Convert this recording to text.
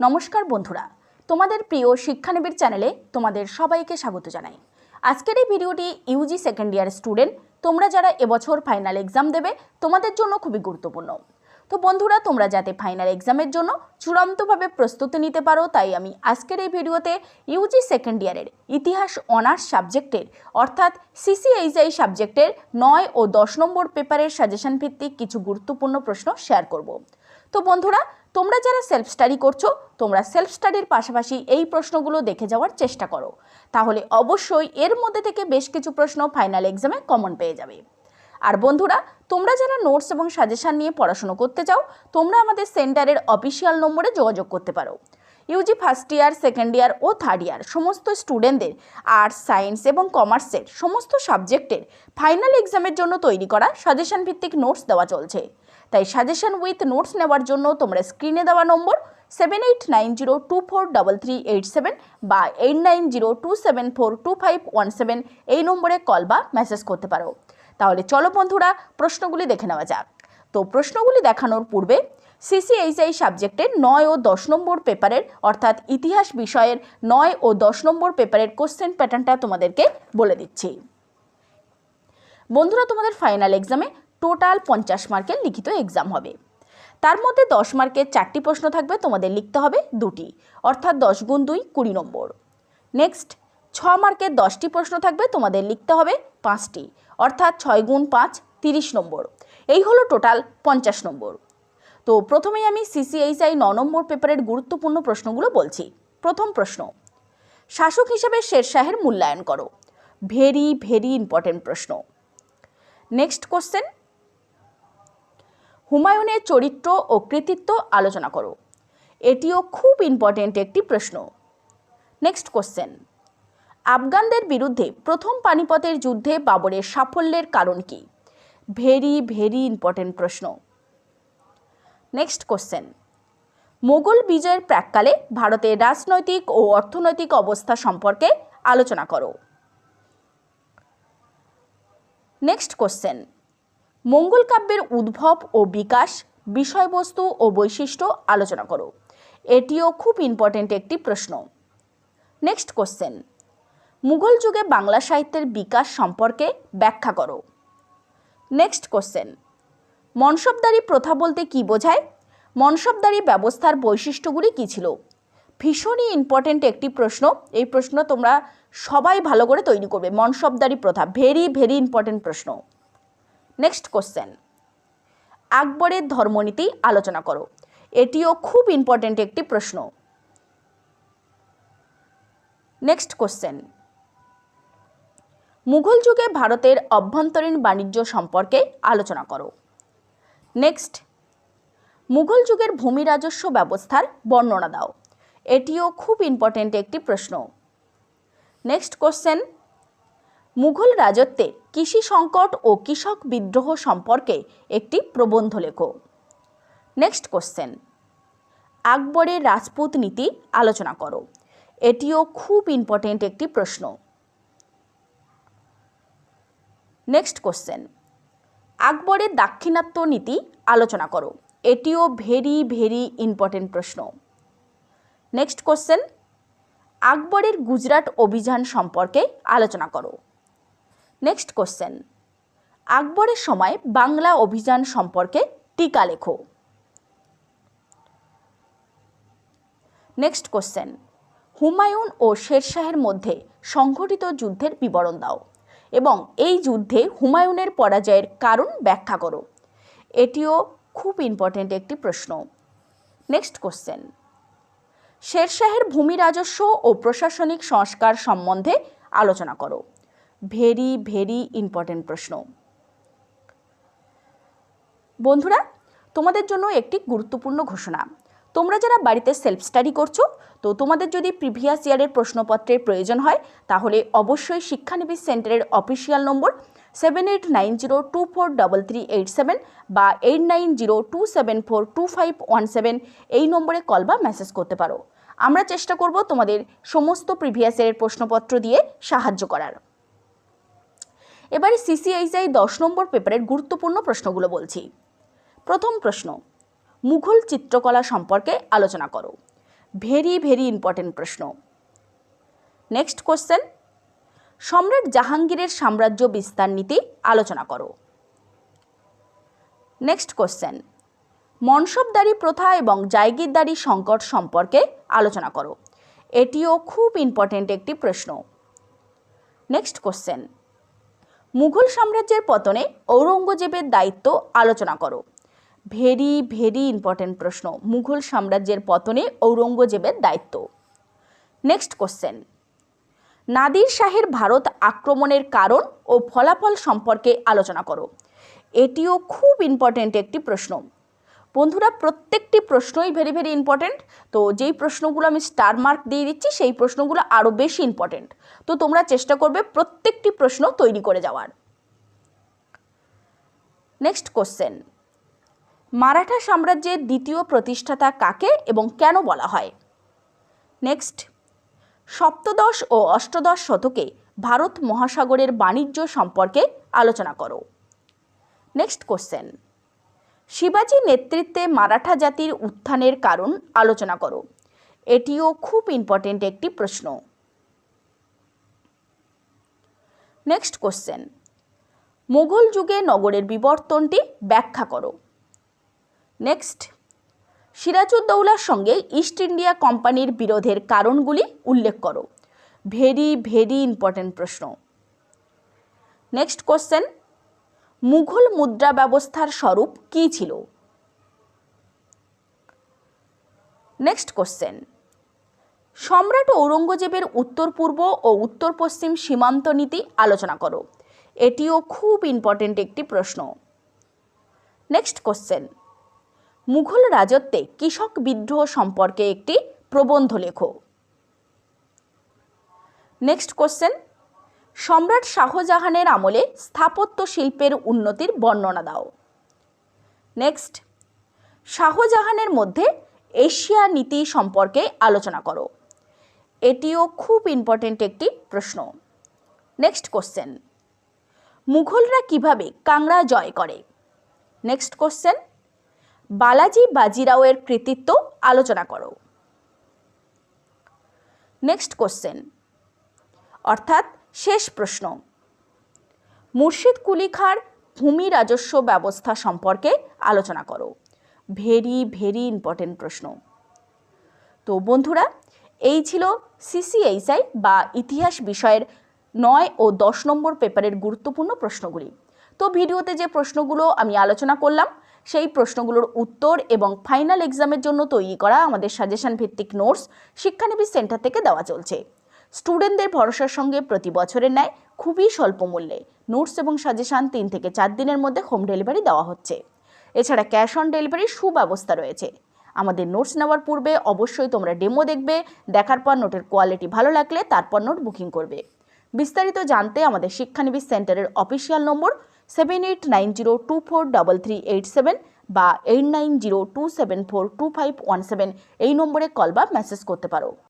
নমস্কার বন্ধুরা, তোমাদের প্রিয় শিক্ষানবীর চ্যানেলে তোমাদের সবাইকে স্বাগত জানাই। আজকের এই ভিডিওটি ইউজি সেকেন্ড ইয়ার স্টুডেন্ট তোমরা যারা এবছর ফাইনাল এক্সাম দেবে, তোমাদের জন্য খুবই গুরুত্বপূর্ণ। তো বন্ধুরা, তোমরা যাতে ফাইনাল এক্সামের জন্য চূড়ান্তভাবে প্রস্তুতি নিতে পারো, তাই আমি আজকের এই ভিডিওতে ইউজি সেকেন্ড ইয়ারের ইতিহাস অনার্স সাবজেক্টের অর্থাৎ সিসিএইচআই সাবজেক্টের নয় ও দশ নম্বর পেপারের সাজেশন ভিত্তিক কিছু গুরুত্বপূর্ণ প্রশ্ন শেয়ার করব। তো বন্ধুরা তোমরা যারা সেলফ স্টাডি করছ, তোমরা সেলফ স্টাডির পাশাপাশি এই প্রশ্নগুলো দেখে যাওয়ার চেষ্টা করো। তাহলে অবশ্যই এর মধ্যে থেকে বেশ কিছু প্রশ্ন ফাইনাল এক্সামে কমন পেয়ে যাবে। আর বন্ধুরা, তোমরা যারা নোটস এবং সাজেশন নিয়ে পড়াশুনো করতে চাও, তোমরা আমাদের সেন্টারের অফিসিয়াল নম্বরে যোগাযোগ করতে পারো। UG first year second year ও থার্ড ইয়ার সমস্ত স্টুডেন্টদের আর্টস সায়েন্স এবং কমার্সের সমস্ত সাবজেক্টের ফাইনাল এক্সামের জন্য তৈরি করা সাজেশন ভিত্তিক নোটস দেওয়া চলছে। তাই সাজেশন উইথ নোটস নেওয়ার জন্য তোমরা স্ক্রিনে দেওয়া number seven eight nine zero two four double three eight seven বা eight nine zero two seven four two five one seven এই নম্বরে কল বা মেসেজ করতে পারো। তাহলে চলো বন্ধুরা, প্রশ্নগুলি দেখে নেওয়া যাক। তো প্রশ্নগুলি দেখানোর পূর্বে সিসিএইচআই সাবজেক্টের নয় ও দশ নম্বর পেপারের, অর্থাৎ ইতিহাস বিষয়ের নয় ও দশ নম্বর পেপারের কোশ্চেন প্যাটার্নটা তোমাদেরকে বলে দিচ্ছি। বন্ধুরা, তোমাদের ফাইনাল এক্সামে টোটাল পঞ্চাশ মার্কের লিখিত এক্সাম হবে। তার মধ্যে দশ মার্কের চারটি প্রশ্ন থাকবে, তোমাদের লিখতে হবে দুটি, অর্থাৎ দশ গুণ দুই, কুড়ি নম্বর। নেক্সট ছ মার্কের দশটি প্রশ্ন থাকবে, তোমাদের লিখতে হবে পাঁচটি, অর্থাৎ ছয় গুণ পাঁচ, তিরিশ নম্বর। এই হলো টোটাল পঞ্চাশ নম্বর। তো প্রথমেই আমি সিসিএইচআই ন নম্বর পেপারের গুরুত্বপূর্ণ প্রশ্নগুলো বলছি। প্রথম প্রশ্ন, শাসক হিসেবে শেরশাহের মূল্যায়ন করো। ভেরি ভেরি ইম্পর্টেন্ট প্রশ্ন। নেক্সট কোশ্চেন হুমায়ুনের চরিত্র ও কৃতিত্ব আলোচনা করো। এটিও খুব ইম্পর্টেন্ট একটি প্রশ্ন। নেক্সট কোশ্চেন আফগানদের বিরুদ্ধে প্রথম পানিপথের যুদ্ধে বাবরের সাফল্যের কারণ কি? ভেরি ভেরি ইম্পর্টেন্ট প্রশ্ন। নেক্সট কোশ্চেন মোগল বিজয়ের প্রাককালে ভারতের রাজনৈতিক ও অর্থনৈতিক অবস্থা সম্পর্কে আলোচনা করো। নেক্সট কোশ্চেন মঙ্গল কাব্যের উদ্ভব ও বিকাশ, বিষয়বস্তু ও বৈশিষ্ট্য আলোচনা করো। এটিও খুব ইম্পর্টেন্ট একটি প্রশ্ন। নেক্সট কোশ্চেন মুঘল যুগে বাংলা সাহিত্যের বিকাশ সম্পর্কে ব্যাখ্যা করো। নেক্সট কোশ্চেন মনসবদারি প্রথা বলতে কি বোঝায়? মনসবদারি ব্যবস্থার বৈশিষ্ট্যগুলি কী ছিল? ভীষণই ইম্পর্টেন্ট একটি প্রশ্ন। এই প্রশ্ন তোমরা সবাই ভালো করে তৈরি করবে। মনসবদারি প্রথা ভেরি ভেরি ইম্পর্টেন্ট প্রশ্ন। নেক্সট কোশ্চেন আকবরের ধর্মনীতি আলোচনা করো। এটিও খুব ইম্পর্টেন্ট একটি প্রশ্ন। নেক্সট কোশ্চেন মুঘল যুগে ভারতের অভ্যন্তরীণ বাণিজ্য সম্পর্কে আলোচনা করো। নেক্সট মুঘল যুগের ভূমি রাজস্ব ব্যবস্থার বর্ণনা দাও। এটিও খুব ইম্পর্টেন্ট একটি প্রশ্ন। নেক্সট কোশ্চেন মুঘল রাজত্বে কৃষি সংকট ও কৃষক বিদ্রোহ সম্পর্কে একটি প্রবন্ধ লেখো। নেক্সট কোশ্চেন আকবরের রাজপুত নীতি আলোচনা করো। এটিও খুব ইম্পর্টেন্ট একটি প্রশ্ন। নেক্সট কোশ্চেন আকবরের দাক্ষিণাত্য নীতি আলোচনা করো। এটিও ভেরি ভেরি ইম্পর্টেন্ট প্রশ্ন। নেক্সট কোশ্চেন আকবরের গুজরাট অভিযান সম্পর্কে আলোচনা করো। নেক্সট কোশ্চেন আকবরের সময় বাংলা অভিযান সম্পর্কে টিকা লেখো। নেক্সট কোশ্চেন হুমায়ুন ও শেরশাহের মধ্যে সংঘটিত যুদ্ধের বিবরণ দাও এবং এই যুদ্ধে হুমায়ুনের পরাজয়ের কারণ ব্যাখ্যা করো। এটিও খুব ইম্পর্টেন্ট একটি প্রশ্ন। নেক্সট কোশ্চেন শেরশাহের ভূমি রাজস্ব ও প্রশাসনিক সংস্কার সম্বন্ধে আলোচনা করো। ভেরি ভেরি ইম্পর্টেন্ট প্রশ্ন। বন্ধুরা, তোমাদের জন্য একটি গুরুত্বপূর্ণ ঘোষণা। তোমরা যারা বাড়িতে সেলফ স্টাডি করছ, তো তোমাদের যদি প্রিভিয়াস ইয়ারের প্রশ্নপত্রের প্রয়োজন হয়, তাহলে অবশ্যই শিক্ষানবিশ সেন্টারের official number seven eight nine zero two four double three eight seven বা eight nine zero two seven four two five one seven এই নম্বরে কল বা মেসেজ করতে পারো। আমরা চেষ্টা করব তোমাদের সমস্ত প্রিভিয়াস ইয়ারের প্রশ্নপত্র দিয়ে সাহায্য করার। এবারে সিসিআইসিআই দশ নম্বর পেপারের গুরুত্বপূর্ণ প্রশ্নগুলো বলছি। প্রথম প্রশ্ন, মুঘল চিত্রকলা সম্পর্কে আলোচনা করো। ভেরি ভেরি ইম্পর্টেন্ট প্রশ্ন। নেক্সট কোশ্চেন, সম্রাট জাহাঙ্গীরের সাম্রাজ্য বিস্তার নীতি আলোচনা করো। নেক্সট কোশ্চেন, মনসবদারি প্রথা এবং জায়গিরদারি সংকট সম্পর্কে আলোচনা করো। এটিও খুব ইম্পর্টেন্ট একটি প্রশ্ন। নেক্সট কোশ্চেন মুঘল সাম্রাজ্যের পতনে ঔরঙ্গজেবের দায়িত্ব আলোচনা করো। ভেরি ভেরি ইম্পর্টেন্ট প্রশ্ন। মুঘল সাম্রাজ্যের পতনে ঔরঙ্গজেবের দায়িত্ব। নেক্সট কোশ্চেন নাদির শাহের ভারত আক্রমণের কারণ ও ফলাফল সম্পর্কে আলোচনা করো। এটিও খুব ইম্পর্টেন্ট একটি প্রশ্ন। বন্ধুরা, প্রত্যেকটি প্রশ্নই ভেরি ভেরি ইম্পর্টেন্ট তো যেই প্রশ্নগুলো আমি স্টার মার্ক দিয়ে দিচ্ছি, সেই প্রশ্নগুলো আরও বেশি ইম্পর্টেন্ট তো তোমরা চেষ্টা করবে প্রত্যেকটি প্রশ্ন তৈরি করে যাওয়ার। নেক্সট কোশ্চেন মারাঠা সাম্রাজ্যের দ্বিতীয় প্রতিষ্ঠাতা কাকে এবং কেন বলা হয়? নেক্সট সপ্তদশ ও অষ্টদশ শতকে ভারত মহাসাগরের বাণিজ্য সম্পর্কে আলোচনা করো। নেক্সট কোশ্চেন শিবাজি নেতৃত্বে মারাঠা জাতির উত্থানের কারণ আলোচনা করো। এটিও খুব ইম্পর্টেন্ট একটি প্রশ্ন। নেক্সট কোশ্চেন মুঘল যুগে নগরের বিবর্তনটি ব্যাখ্যা করো। নেক্সট সিরাজউদ্দৌলার সঙ্গে ইস্ট ইন্ডিয়া কোম্পানির বিরোধের কারণগুলি উল্লেখ করো। ভেরি ভেরি ইম্পর্টেন্ট প্রশ্ন। নেক্সট কোশ্চেন মুঘল মুদ্রা ব্যবস্থার স্বরূপ কী ছিল? নেক্সট কোশ্চেন সম্রাট ঔরঙ্গজেবের উত্তর পূর্ব ও উত্তর পশ্চিম সীমান্ত নীতি আলোচনা করো। এটিও খুব ইম্পর্টেন্ট একটি প্রশ্ন। নেক্সট কোশ্চেন মুঘল রাজত্বে কৃষক বিদ্রোহ সম্পর্কে একটি প্রবন্ধ লেখো। নেক্সট কোশ্চেন সম্রাট শাহজাহানের আমলে স্থাপত্য শিল্পের উন্নতির বর্ণনা দাও। নেক্সট শাহজাহানের মধ্যে এশিয়া নীতি সম্পর্কে আলোচনা করো। এটিও খুব ইম্পর্টেন্ট একটি প্রশ্ন। নেক্সট কোশ্চেন মুঘলরা কীভাবে কাংড়া জয় করে? নেক্সট কোশ্চেন বালাজি বাজিরাওয়ের কৃতিত্ব আলোচনা করো। নেক্সট কোশ্চেন অর্থাৎ শেষ প্রশ্ন। মুর্শিদ কুলি খাঁর ভূমি রাজস্ব ব্যবস্থা সম্পর্কে আলোচনা করো। ভেরি ভেরি ইম্পর্টেন্ট প্রশ্ন। তো বন্ধুরা, এই ছিল সিসিএইচআই বা ইতিহাস বিষয়ের নয় ও দশ নম্বর পেপারের গুরুত্বপূর্ণ প্রশ্নগুলি। তো ভিডিওতে যে প্রশ্নগুলো আমি আলোচনা করলাম, সেই প্রশ্নগুলোর উত্তর এবং ফাইনাল এক্সামের জন্য তৈরি করা আমাদের সাজেশন ভিত্তিক নোটস শিক্ষানবিশ সেন্টার থেকে দেওয়া চলছে। স্টুডেন্টদের ভরসার সঙ্গে প্রতি বছরের ন্যায় খুবই স্বল্প মূল্যে নোটস এবং সাজেশান তিন থেকে চার দিনের মধ্যে হোম ডেলিভারি দেওয়া হচ্ছে। এছাড়া ক্যাশ অন ডেলিভারির সুব্যবস্থা রয়েছে। আমাদের নোটস নেওয়ার পূর্বে অবশ্যই তোমরা ডেমো দেখবে, দেখার পর নোটের কোয়ালিটি ভালো লাগলে তারপর নোট বুকিং করবে। বিস্তারিত জানতে আমাদের শিক্ষানবিশ সেন্টারের official number seven eight nine zero two four double three eight seven বা eight nine zero two seven four two five one seven এই নম্বরে কল বা মেসেজ করতে পারো।